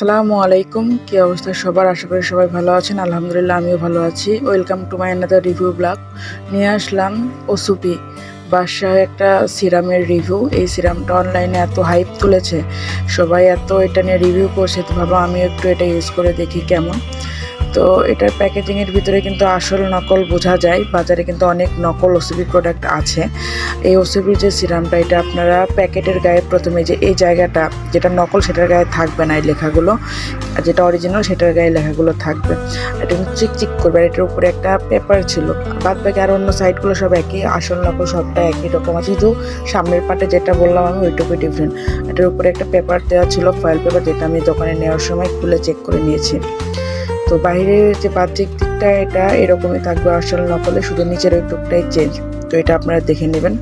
আসসালামু আলাইকুম। কি অবস্থা সবার? আশা করি সবাই ভালো আছেন। আলহামদুলিল্লাহ, আমিও ভালো আছি। Welcome to my another review blog নিয়ে আসলাম ওসুপি বাদশাহ একটা সিরামের রিভিউ এই সিরামটা অনলাইনে এত হাইপ তুলেছে। সবাই এত এটা নিয়ে রিভিউ করছে, তো ভাবো আমি একটু এটা ইউজ করে দেখি কেমন। তো এটার প্যাকেজিংয়ের ভিতরে কিন্তু আসল নকল বোঝা যায়। বাজারে কিন্তু অনেক নকল ওসিবি প্রোডাক্ট আছে। এই ওসিবির যে সিরামটা এটা আপনারা প্যাকেটের গায়ে প্রথমে যে এই জায়গাটা, যেটা নকল, সেটার গায়ে থাকবে না এই লেখাগুলো। যেটা অরিজিনাল সেটার গায়ে লেখাগুলো থাকবে। এটা কিন্তু চিকচিক করবে। আর এটার উপরে একটা পেপার ছিল। বাদ বাকি আর অন্য সাইডগুলো সব একই, আসল নকল সবটা একই রকম আছে। শুধু সামনের পাটে যেটা বললাম আমি, ওইটুকুই ডিফারেন্ট এটার উপরে একটা পেপার দেওয়া ছিল ফয়েল পেপার যেটা আমি দোকানে নেওয়ার সময় খুলে চেক করে নিয়েছি। তো বাইরের যে বাহ্যিক দিকটা, এটা এরকমই থাকবে আসল নকলে, শুধু নিচের ওই টুকটাই চেঞ্জ তো এটা আপনারা দেখে নেবেন।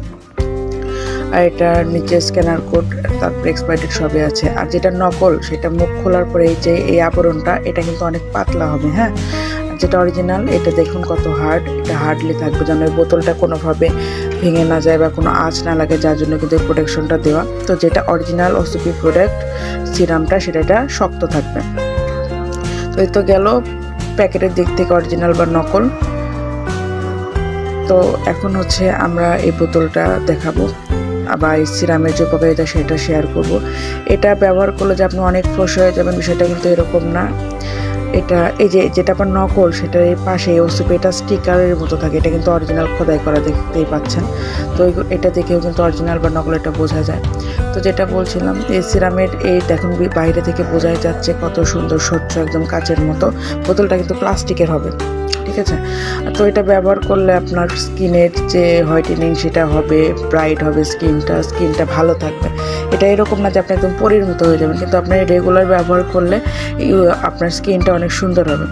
আর এটার নিচে স্ক্যানার কোড তারপর এক্সপায়ার সবই আছে। আর যেটা নকল, সেটা মুখ খোলার পরে এই যে, এই আবরণটা, এটা কিন্তু অনেক পাতলা হবে হ্যাঁ? যেটা অরিজিনাল এটা দেখুন কত হার্ড এটা হার্ডলি থাকবে যেন ওই বোতলটা কোনোভাবে ভেঙে না যায় বা কোনো আঁচ না লাগে, যার জন্য কিন্তু এই প্রোটেকশনটা দেওয়া। তো যেটা অরিজিনাল ওসিপি প্রোডাক্ট সিরামটা সেটা এটা শক্ত থাকবে। এই তো গেল প্যাকেটের দিক থেকে অরিজিনাল বা নকল। তো এখন হচ্ছে আমরা এই বোতলটা দেখাবো। বা এই সিরামের যে উপকারিতা সেটা শেয়ার করব। এটা ব্যবহার করলে যে আপনি অনেক ফ্রেশ হয়ে যাবেন, বিষয়টা কিন্তু এরকম না। এটা, এই যে, যেটা আপনার নকল, সেটার পাশে ওসিপি, এটা স্টিকারের মতো থাকে। এটা কিন্তু অরিজিনাল খোদাই করা দেখতেই পাচ্ছেন। তো এটা দেখেও কিন্তু অরিজিনাল বা নকল এটা বোঝা যায়। তো যেটা বলছিলাম, এই সিরামের এই দেখুন, বাইরে থেকে বোঝাই যাচ্ছে কত সুন্দর, স্বচ্ছ, একদম কাচের মতো। বোতলটা কিন্তু প্লাস্টিকের হবে। ঠিক আছে? তো এটা ব্যবহার করলে আপনার স্কিনের যে হোয়াইটেনিং সেটা হবে, ব্রাইট হবে, স্কিনটা স্কিনটা ভালো থাকবে। এটা এরকম না যে আপনি একদম পরির মতো হয়ে যাবেন, কিন্তু আপনি রেগুলার ব্যবহার করলে আপনার স্কিনটা অনেক সুন্দর হবে।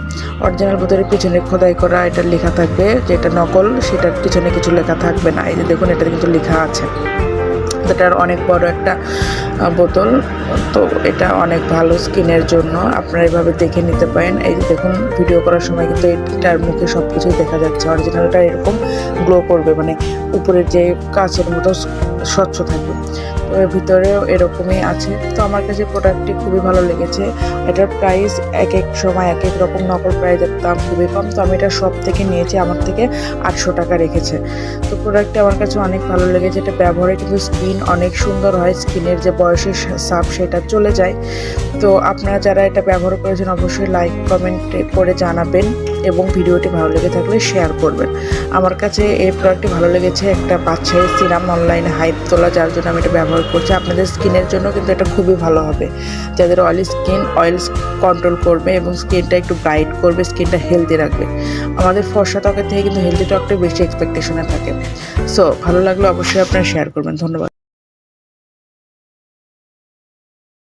অরিজিনাল বোতলের পিছনে খোদাই করা এটা লেখা থাকবে, যেটা নকল, সেটার পিছনে কিছু লেখা থাকবে না। এই যে দেখুন এটা কিন্তু লেখা আছে। এটার অনেক বড় একটা বোতল। তো এটা অনেক ভালো স্কিনের জন্য। আপনারা এভাবে দেখে নিতে পারেন। এই দেখুন, ভিডিও করার সময় কিন্তু এটার মুখে সব কিছুই দেখা যাচ্ছে। অরিজিনালটা এরকম গ্লো করবে মানে উপরের যে কাচের মতো স্বচ্ছ থাকবে। ভিতরেও এরকমই আছে। তো আমার কাছে প্রোডাক্টটি খুবই ভালো লেগেছে। এটার প্রাইস এক এক সময় এক এক রকম নকল প্রাইসের দাম খুবই কম। তো আমি এটা সব থেকে নিয়েছি, আমার থেকে আটশো টাকা রেখেছে। তো প্রোডাক্টটি আমার কাছে অনেক ভালো লেগেছে। এটা ব্যবহারে কিন্তু স্কিন অনেক সুন্দর হয়। স্কিনের যে বয়সের সাপ, সেটা চলে যায়। তো আপনারা যারা এটা ব্যবহার করেছেন, অবশ্যই লাইক কমেন্ট করে জানাবেন। এবং ভিডিওটি ভালো লেগে থাকলে শেয়ার করবেন। আমার কাছে এই প্রোডাক্টটি ভালো লেগেছে, একটা বাচ্চায়ের সিরাম অনলাইনে হাইপ তোলা, যার জন্য আমি এটা ব্যবহার করছি। আপনাদের স্কিনের জন্য কিন্তু এটা খুবই ভালো হবে। যাদের অয়েলি স্কিন অয়েল কন্ট্রোল করবে এবং স্কিনটা একটু ব্রাইট করবে স্কিনটা হেলদি রাখবে। আমাদের ফর্সা ত্বকের থেকে কিন্তু হেলদি ত্বকটা বেশি এক্সপেকটেশনে থাকে। সো ভালো লাগলে অবশ্যই আপনারা শেয়ার করবেন। ধন্যবাদ।